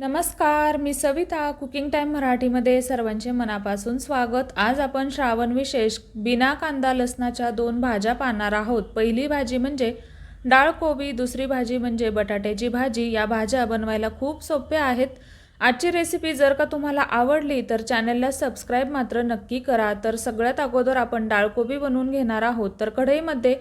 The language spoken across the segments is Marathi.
नमस्कार मी सविता कुकिंग टाईम मराठीमध्ये सर्वांचे मनापासून स्वागत. आज आपण श्रावण विशेष बिना कांदा लसणाच्या दोन भाज्या पाहणार आहोत. पहिली भाजी म्हणजे डाळ कोबी दुसरी भाजी म्हणजे बटाट्याची भाजी. या भाज्या बनवायला खूप सोप्या आहेत. आजची रेसिपी जर का तुम्हाला आवडली तर चॅनलला सबस्क्राईब मात्र नक्की करा. तर सगळ्यात अगोदर आपण डाळ कोबी बनवून घेणार आहोत. तर कढईमध्ये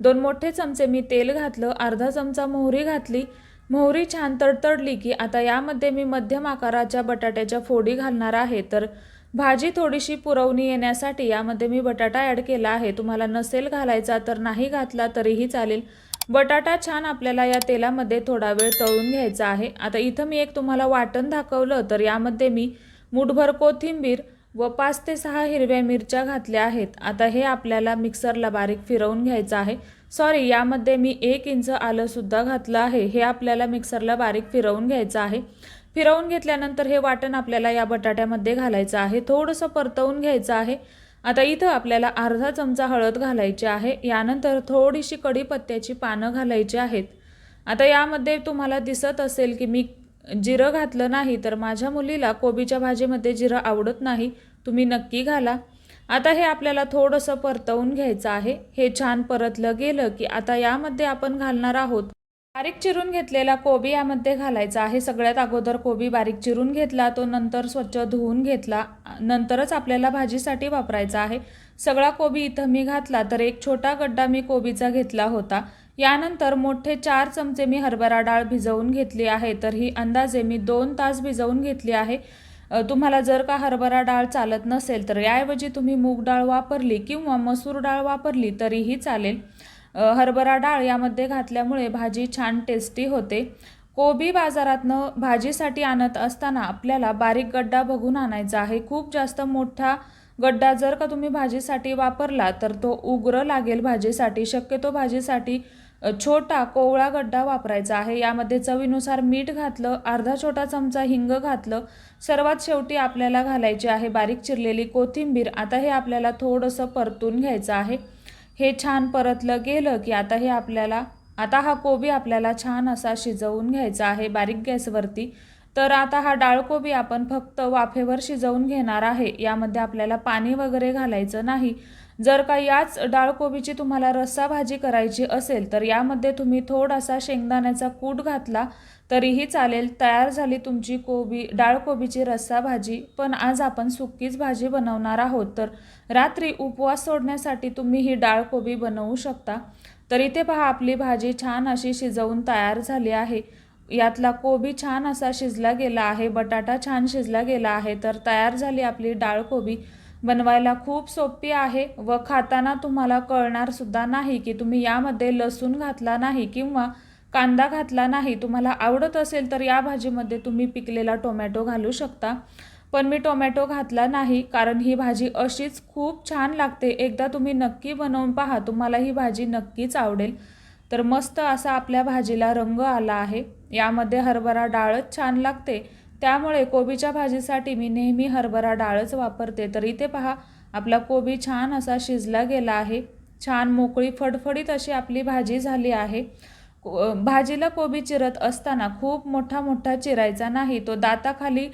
दोन मोठे चमचे मी तेल घातलं अर्धा चमचा मोहरी घातली मोहरी छान तडतडली की आता यामध्ये मी मध्यम आकाराच्या बटाट्याच्या फोडी घालणार आहे. तर भाजी थोडीशी पुरवणी येण्यासाठी यामध्ये मी बटाटा ॲड केला आहे. तुम्हाला नसेल घालायचा तर नाही घातला तरीही चालेल. बटाटा छान आपल्याला या तेलामध्ये थोडा वेळ तळून घ्यायचा आहे. आता इथं मी एक तुम्हाला वाटण दाखवलं तर यामध्ये मी मुठभर कोथिंबीर व पाच ते सहा हिरव्या मिरच्या घातल्या आहेत. आता हे आपल्याला मिक्सरला बारीक फिरवून घ्यायचं आहे. सॉरी यामध्ये मी एक इंच आलंसुद्धा घातलं आहे. हे आपल्याला मिक्सरला बारीक फिरवून घ्यायचं आहे. फिरवून घेतल्यानंतर हे वाटण आपल्याला या बटाट्यामध्ये घालायचं आहे. थोडंसं परतवून घ्यायचं आहे. आता इथं आपल्याला अर्धा चमचा हळद घालायची आहे. यानंतर थोडीशी कढीपत्त्याची पानं घालायची आहेत. आता यामध्ये तुम्हाला दिसत असेल की मी जिरं घातलं नाही तर माझ्या मुलीला कोबीच्या भाजीमध्ये जिरं आवडत नाही तुम्ही नक्की घाला. आता हे आपल्याला थोडंसं परतवून घ्यायचं आहे. हे छान परतलं गेलं की आता यामध्ये आपण घालणार आहोत. बारीक चिरून घेतलेला कोबी यामध्ये घालायचा आहे. सगळ्यात अगोदर कोबी बारीक चिरून घेतला तो नंतर स्वच्छ धुवून घेतला. नंतरच आपल्याला भाजीसाठी वापरायचा आहे. सगळा कोबी इथं मी घातला तर एक छोटा गड्डा मी कोबीचा घेतला होता. यानंतर मोठे चार चमचे मी हरभरा डाळ भिजवून घेतली आहे तर ही अंदाजे मी दोन तास भिजवून घेतली आहे. तुम्हाला जर का हरभरा डाळ चालत नसेल तर याऐवजी तुम्ही मूग डाळ वापरली किंवा मसूर डाळ वापरली तरीही चालेल. हरभरा डाळ यामध्ये घातल्यामुळे भाजी छान टेस्टी होते. कोबी बाजारातनं भाजीसाठी आणत असताना आपल्याला बारीक गड्डा बघून आणायचा आहे. खूप जास्त मोठा गड्डा जर का तुम्ही भाजीसाठी वापरला तर तो उग्र लागेल भाजीसाठी. शक्यतो भाजीसाठी छोटा कोवळा गड्डा वापरायचा आहे. यामध्ये चवीनुसार मीठ घातलं अर्धा छोटा चमचा हिंग घातलं सर्वात शेवटी आपल्याला घालायची आहे बारीक चिरलेली कोथिंबीर. आता हे आपल्याला थोडंसं परतून घ्यायचं आहे. हे छान परतलं गेलं की आता हे आपल्याला आता हा कोबी आपल्याला छान असा शिजवून घ्यायचा आहे बारीक गॅसवरती. तर आता हा डाळकोबी आपण फक्त वाफेवर शिजवून घेणार आहे. यामध्ये आपल्याला पाणी वगैरे घालायचं नाही. जर का याच डाळकोबीची तुम्हाला रस्सा भाजी करायची असेल तर यामध्ये तुम्ही थोडासा शेंगदाण्याचा कूट घातला तरीही चालेल. तयार झाली तुमची कोबी डाळकोबीची रस्सा भाजी पण आज आपण सुक्कीच भाजी बनवणार आहोत तर रात्री उपवास सोडण्यासाठी तुम्ही ही डाळकोबी बनवू शकता. तर इथे पहा आपली भाजी छान अशी शिजवून तयार झाली आहे. यातला कोबी छान असा शिजला गेला आहे बटाटा छान शिजला गेला आहे. तर तयार झाली आपली डाळकोबी. बनवायला खूप सोपी आहे व खाताना तुम्हाला कळणारसुद्धा नाही की तुम्ही यामध्ये लसूण घातला नाही किंवा कांदा घातला नाही. तुम्हाला आवडत असेल तर या भाजीमध्ये तुम्ही पिकलेला टोमॅटो घालू शकता. पण मी टोमॅटो घातला नाही कारण ही भाजी अशीच खूप छान लागते. एकदा तुम्ही नक्की बनवून पहा. तुम्हाला ही भाजी नक्कीच आवडेल. तर मस्त असा आपल्या भाजीला रंग आला आहे. यामध्ये हरभरा डाळच छान लागते. त्यामुळे कोबीच्या भाजीसाठी मी नेहमी हरभरा डाळच वापरते. तर इथे पहा आपला कोबी छान असा शिजला गेला आहे. छान मोकळी फडफडीत अशी आपली भाजी झाली आहे. भाजीला कोबी चिरत असताना खूप मोठा मोठा चिरायचा नाही. तो दाताखाली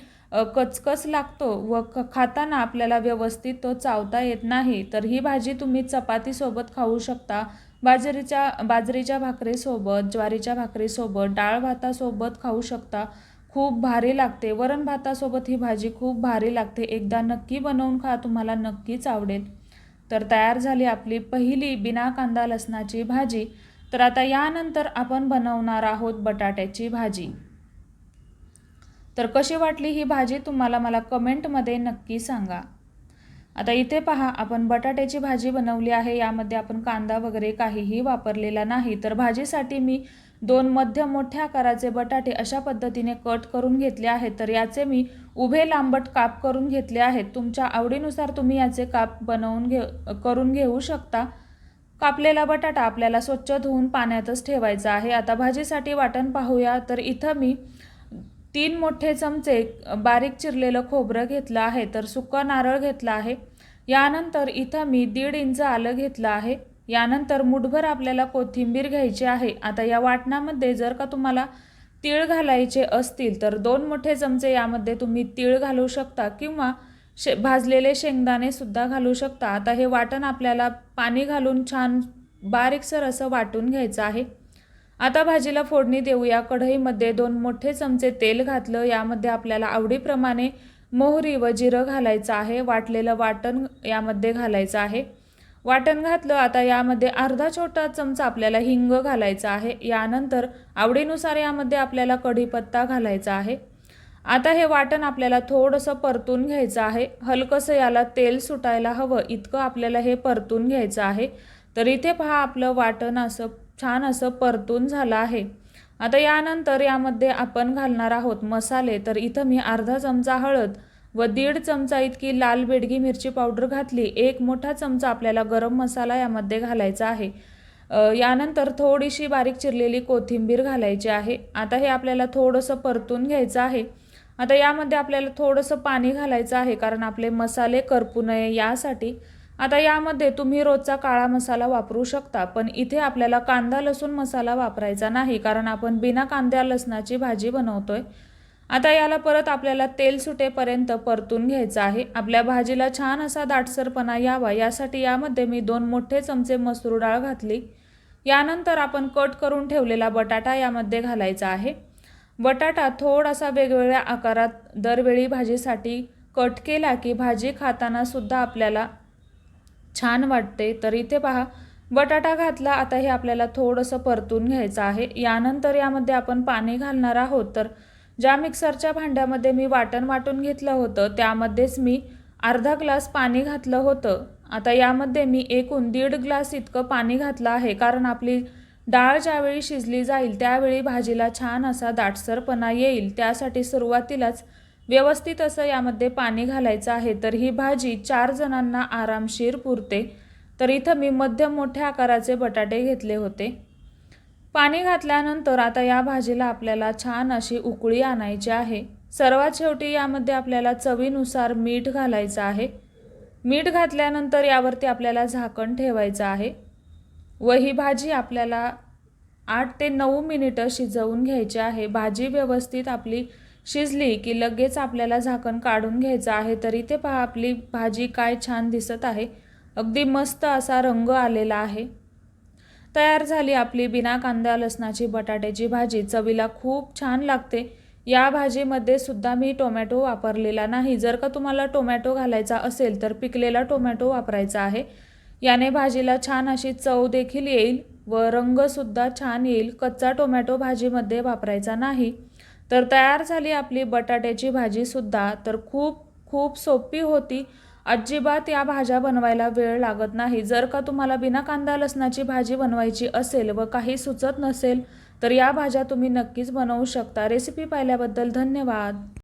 कचकच लागतो व खाताना आपल्याला व्यवस्थित तो चावता येत नाही. तर ही भाजी तुम्ही चपातीसोबत खाऊ शकता. बाजरीच्या बाजरीच्या भाकरीसोबत ज्वारीच्या भाकरीसोबत डाळ भातासोबत खाऊ शकता. खूप भारी लागते. वरण भातासोबत ही भाजी खूप भारी लागते. एकदा नक्की बनवून खा तुम्हाला नक्कीच आवडेल. तर तयार झाली आपली पहिली बिना कांदा लसणाची भाजी. तर आता यानंतर आपण बनवणार आहोत बटाट्याची भाजी. तर कशी वाटली ही भाजी तुम्हाला मला कमेंटमध्ये नक्की सांगा. आता इथे पहा आपण बटाट्याची भाजी बनवली आहे. यामध्ये आपण कांदा वगैरे काहीही वापरलेला नाही. तर भाजीसाठी मी दोन मध्यम मोठ्या आकाराचे बटाटे अशा पद्धतीने कट करून घेतले आहेत. तर याचे मी उभे लांबट काप करून घेतले आहेत. तुमच्या आवडीनुसार तुम्ही याचे काप बनवून घे करून घेऊ शकता. कापलेला बटाटा आपल्याला स्वच्छ धुवून पाण्यातच ठेवायचा आहे. आता भाजीसाठी वाटण पाहूया. तर इथं मी तीन मोठे चमचे बारीक चिरलेलं खोबरं घेतलं आहे तर सुका नारळ घेतला आहे. यानंतर इथं मी दीड इंच आलं घेतलं आहे. यानंतर मुठभर आपल्याला कोथिंबीर घ्यायची आहे. आता या वाटणामध्ये जर का तुम्हाला तीळ घालायचे असतील तर दोन मोठे चमचे यामध्ये तुम्ही तीळ घालू शकता किंवा शे भाजलेले शेंगदाणे सुद्धा घालू शकता. आता हे वाटण आपल्याला पाणी घालून छान बारीकसर असं वाटून घ्यायचं आहे. आता भाजीला फोडणी देऊया. कढईमध्ये दोन मोठे चमचे तेल घातलं. यामध्ये आपल्याला आवडीप्रमाणे मोहरी व जिरं घालायचं आहे. वाटलेलं वाटण यामध्ये घालायचं आहे. वाटण घातलं. आता यामध्ये अर्धा छोटा चमचा आपल्याला हिंग घालायचा आहे. यानंतर आवडीनुसार यामध्ये आपल्याला कढीपत्ता घालायचा आहे. आता हे वाटण आपल्याला थोडंसं परतून घ्यायचं आहे. हलकंसं याला तेल सुटायला हवं. इतकं आपल्याला हे परतून घ्यायचं आहे. तर इथे पहा आपलं वाटण असं छान असं परतून झालं आहे. आता यानंतर यामध्ये आपण घालणार आहोत मसाले. तर इथं मी अर्धा चमचा हळद व दीड चमचा इतकी लाल बेडगी मिरची पावडर घातली. एक मोठा चमचा आपल्याला गरम मसाला यामध्ये घालायचा आहे. यानंतर थोडीशी बारीक चिरलेली कोथिंबीर घालायची आहे. आता हे आपल्याला थोडंसं परतून घ्यायचं आहे. आता यामध्ये आपल्याला थोडंसं पाणी घालायचं आहे कारण आपले मसाले करपू नये यासाठी आता यामध्ये तुम्ही रोजचा काळा मसाला वापरू शकता पण इथे आपल्याला कांदा लसूण मसाला वापरायचा नाही कारण आपण बिना कांद्या लसणाची भाजी बनवतोय. आता याला परत आपल्याला तेल सुटेपर्यंत परतून घ्यायचं आहे. आपल्या भाजीला छान असा दाटसरपणा यावा यासाठी यामध्ये मी दोन मोठे चमचे मसूर डाळ घातली. यानंतर आपण कट करून ठेवलेला बटाटा यामध्ये घालायचा आहे. बटाटा थोडासा वेगवेगळ्या आकारात दरवेळी भाजीसाठी कट केला की भाजी खाताना सुद्धा आपल्याला छान वाटते. तर इथे पहा बटाटा घातला आता हे आपल्याला थोडंसं परतून घ्यायचं आहे. यानंतर यामध्ये आपण पाणी घालणार आहोत. तर ज्या मिक्सरच्या भांड्यामध्ये मी वाटण वाटून घेतलं होतं त्यामध्येच मी अर्धा ग्लास पाणी घातलं होतं. आता यामध्ये मी एकूण दीड ग्लास इतकं पाणी घातलं आहे. कारण आपली डाळ ज्यावेळी शिजली जाईल त्यावेळी भाजीला छान असा दाटसरपणा येईल. त्यासाठी सुरुवातीलाच व्यवस्थित असं यामध्ये पाणी घालायचं आहे तर ही भाजी चार जणांना आरामशीर पुरते. तर इथं मी मध्यम मोठ्या आकाराचे बटाटे घेतले होते. पाणी घातल्यानंतर आता या भाजीला आपल्याला छान अशी उकळी आणायची आहे. सर्वात शेवटी यामध्ये आपल्याला चवीनुसार मीठ घालायचं आहे. मीठ घातल्यानंतर यावरती आपल्याला झाकण ठेवायचं आहे. व ही भाजी आपल्याला आठ ते नऊ मिनिटं शिजवून घ्यायची आहे. भाजी व्यवस्थित आपली शिजली की लगेच आपल्याला झाकण काढून घ्यायचं आहे तरी ते पहा आपली भाजी काय छान दिसत आहे. अगदी मस्त असा रंग आलेला आहे. तयार झाली आपली बिना कांदा लसणाची बटाट्याची भाजी. चवीला खूप छान लागते. या भाजीमध्ये सुद्धा मी टोमॅटो वापरलेला नाही. जर का तुम्हाला टोमॅटो घालायचा असेल तर पिकलेला टोमॅटो वापरायचा आहे. याने भाजीला छान अशी चव देखील येईल व रंगसुद्धा छान येईल. कच्चा टोमॅटो भाजीमध्ये वापरायचा नाही. तर तयार झाली आपली बटाट्याची भाजीसुद्धा तर खूप खूप सोपी होती. अजिबात या भाज्या बनवायला वेळ लागत नाही. जर का तुम्हाला बिना कांदा लसणाची भाजी बनवायची असेल व काही सुचत नसेल तर या भाज्या तुम्ही नक्कीच बनवू शकता. रेसिपी पाहिल्याबद्दल धन्यवाद.